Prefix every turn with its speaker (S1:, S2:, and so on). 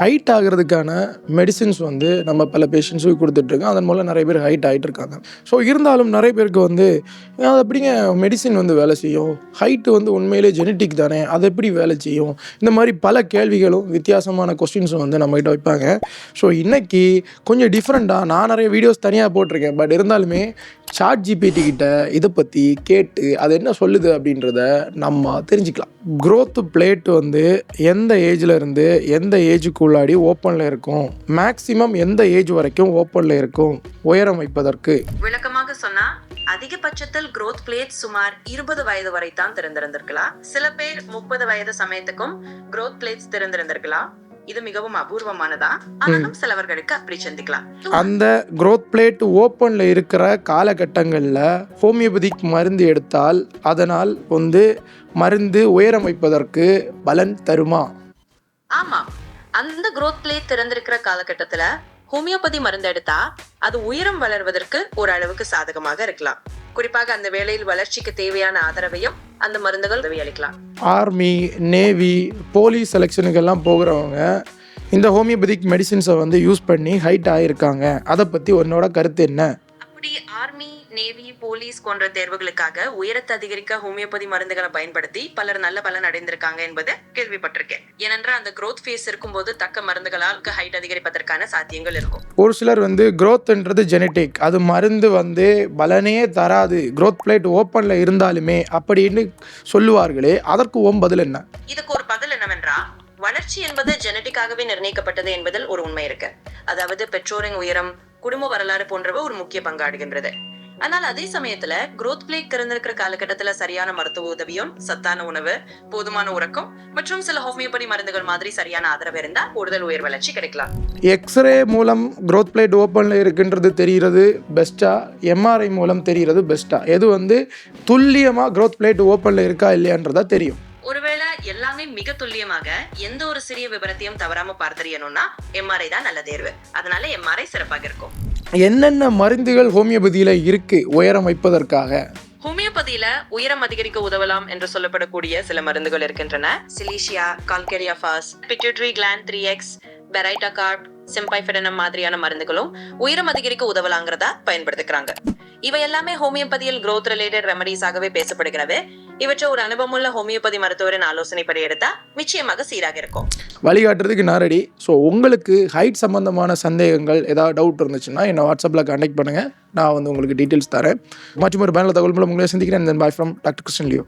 S1: Height ஆகிறதுக்கான medicines வந்து நம்ம பல பேஷண்ட்ஸுக்கு கொடுத்துட்ருக்கோம் அதன் மூலம் நிறைய பேர் ஹைட் ஆகிட்டு இருக்காங்க ஸோ இருந்தாலும் நிறைய பேருக்கு வந்து அது எப்படிங்க மெடிசின் வந்து வேலை செய்யும்? ஹைட்டு வந்து உண்மையிலே ஜெனட்டிக் தானே? அது எப்படி வேலை செய்யும்? இந்த மாதிரி பல கேள்விகளும் வித்தியாசமான கொஸ்டின்ஸும் வந்து நம்மகிட்ட வைப்பாங்க. ஸோ இன்றைக்கி கொஞ்சம் டிஃப்ரெண்ட்டாக நான் நிறைய வீடியோஸ் தனியாக போட்டிருக்கேன். பட் இருந்தாலுமே சாட் ஜிபிடி கிட்ட இதை பற்றி கேட்டு அது என்ன சொல்லுது அப்படின்றத நம்ம தெரிஞ்சுக்கலாம். க்ரோத்து பிளேட் வந்து எந்த ஏஜில் இருந்து எந்த ஏஜுக்கு உள்ளாடி ஓப்பனில் இருக்கும்? மேக்ஸிமம் எந்த ஏஜ் வரைக்கும் ஓப்பனில் இருக்கும்? உயரம் வைப்பதற்கு.
S2: விளக்கமாக சொன்னா அதிகபட்சத்தில் growth பிளேட் சுமார் இருபது வயது வரை தான் திறந்திருந்திருக்கலாம். சில பேர் முப்பது வயது சமயத்துக்கும் growth பிளேட்ஸ் திறந்திருந்திருக்கலாம். இது மிகவும் அபூர்வமானதா? ஆனாலும் சிலவர்களுக்கு அப்படி சிந்திக்கலாம்.
S1: அந்த growth பிளேட் ஓப்பனில் இருக்கிற காலகட்டங்களில் ஹோமியோபதிக் மருந்து எடுத்தால் அதனால் வந்து மருந்து உயரம் வைப்பதற்கு பலன் தருமா?
S2: ஆமா. அந்த growth பிளேட் திறந்திருக்கிற காலகட்டத்துல ஹோமியோபதி மருந்து எடுத்தா அது உயரம் வளர்வதற்கு ஒரு அளவுக்கு சாதகமாக இருக்கலாம். குறிப்பாக அந்த வேளையில் வளர்ச்சிக்கு தேவையான ஆதரவையும் அந்த மருந்துகள் உதவி அளிக்கலாம்.
S1: ஆர்மி நேவி போலீஸ் செலெக்ஷனுக்கெல்லாம் போகிறவங்க இந்த ஹோமியோபதிக் மெடிசின்ஸை வந்து யூஸ் பண்ணி ஹைட் ஆகியிருக்காங்க அதை பற்றி உன்னோட கருத்து என்ன?
S2: அப்படி ஆர்மி நேவி போலீஸ் போன்ற தேர்வுகளுக்காக உயரத்தை அதிகரிக்க ஹோமியோபதி மருந்துகளை பயன்படுத்தி பலர் நல்ல பலன் அடைந்திருக்காங்க என்பது கேள்விப்பட்டிருக்கேன். ஏனென்றால் அந்த growth ஃபேஸ் இருக்கும்போது தக்க மருந்துகளால் ஹைட் அதிகரிப்பதற்கான சாத்தியங்கள் இருக்கும்.
S1: ஒரு சிலர் வந்து growthன்றது ஜெனட்டிக் அது மருந்து வந்து பலனே தராது. Growth பிளேட் ஓப்பனில் இருந்தாலுமே அப்படின்னு சொல்லுவார்களே அதற்கு ஓம் பதில் என்ன?
S2: இதுக்கு ஒரு பதில் என்னவென்றா வளர்ச்சி என்பது ஜெனட்டிக்காகவே நிர்ணயிக்கப்பட்டது என்பதில் ஒரு உண்மை இருக்கு. அதாவது பெற்றோரின் உயரம் குடும்ப வரலாறு போன்றவை ஒரு முக்கிய பங்காடுகின்றது ஆனால் அதே சமயத்துல growth பிளேக் திறந்திருக்கிற காலகட்டத்துல சரியான மருத்துவ உதவியும் சத்தான உணவு போதுமான உறக்கம் மற்றும் சில ஹோமியோபதி மருந்துகள் மாதிரி சரியான ஆதரவு இருந்தா கூடுதல் உயர் வளர்ச்சி கிடைக்கலாம்.
S1: எக்ஸ்ரே மூலம் growth பிளேட் ஓப்பனில் இருக்குன்றது தெரிகிறது பெஸ்ட்டா எம்ஆர்ஐ மூலம் தெரிகிறது பெஸ்ட்டா எது வந்து துல்லியமாக growth பிளேட் ஓப்பனில் இருக்கா இல்லையான்றதா தெரியும்.
S2: ஒருவேளை எல்லாமே மிக துல்லியமாக எந்த ஒரு சிறிய விவரத்தையும் தவறாம பார்த்தறியணும்னா எம்ஆர்ஐ தான் நல்ல தேர்வு. அதனால எம்ஆர்ஐ சிறப்பாக இருக்கும்.
S1: என்னென்ன மருந்துகள் ஹோமியோபதியில் இருக்குது உயரம் வைப்பதற்காக?
S2: ஹோமியோபதியில உயரம் அதிகரிக்க உதவலாம் என்று சொல்லப்படக்கூடிய சில மருந்துகள் இருக்கின்றன. Silicea calcarea phos pituitary gland three X baryta carb symphytum மாதிரியான மருந்துகளும் உயரம் அதிகரிக்க உதவலாங்கிறதா பயன்படுத்திக்கிறாங்க. இவை எல்லாமே ஹோமியோபதியில் க்ரோத் ரிலேட்டட் ரெமடிஸாகவே பேசப்படுகிறது. இவற்றை ஒரு அனுபவமுள்ள ஹோமியோபதி மருத்துவரின் ஆலோசனைப்படி எடுத்தா நிச்சயமாக சீராக இருக்கும்.
S1: வழிகாட்டுறதுக்கு நான் ரெடி ஸோ உங்களுக்கு ஹைட் சம்பந்தமான சந்தேகங்கள் ஏதாவது டவுட் இருந்துச்சுன்னா என்னை வாட்ஸ்அப்பில் கான்டாக்ட் பண்ணுங்கள் நான் வந்து உங்களுக்கு டீட்டெயில்ஸ் தரேன். மற்றும் ஒரு பேனில் தகவல் மூலம் உங்களை சந்திக்கிறேன். Bye from doctor Krishnan Leo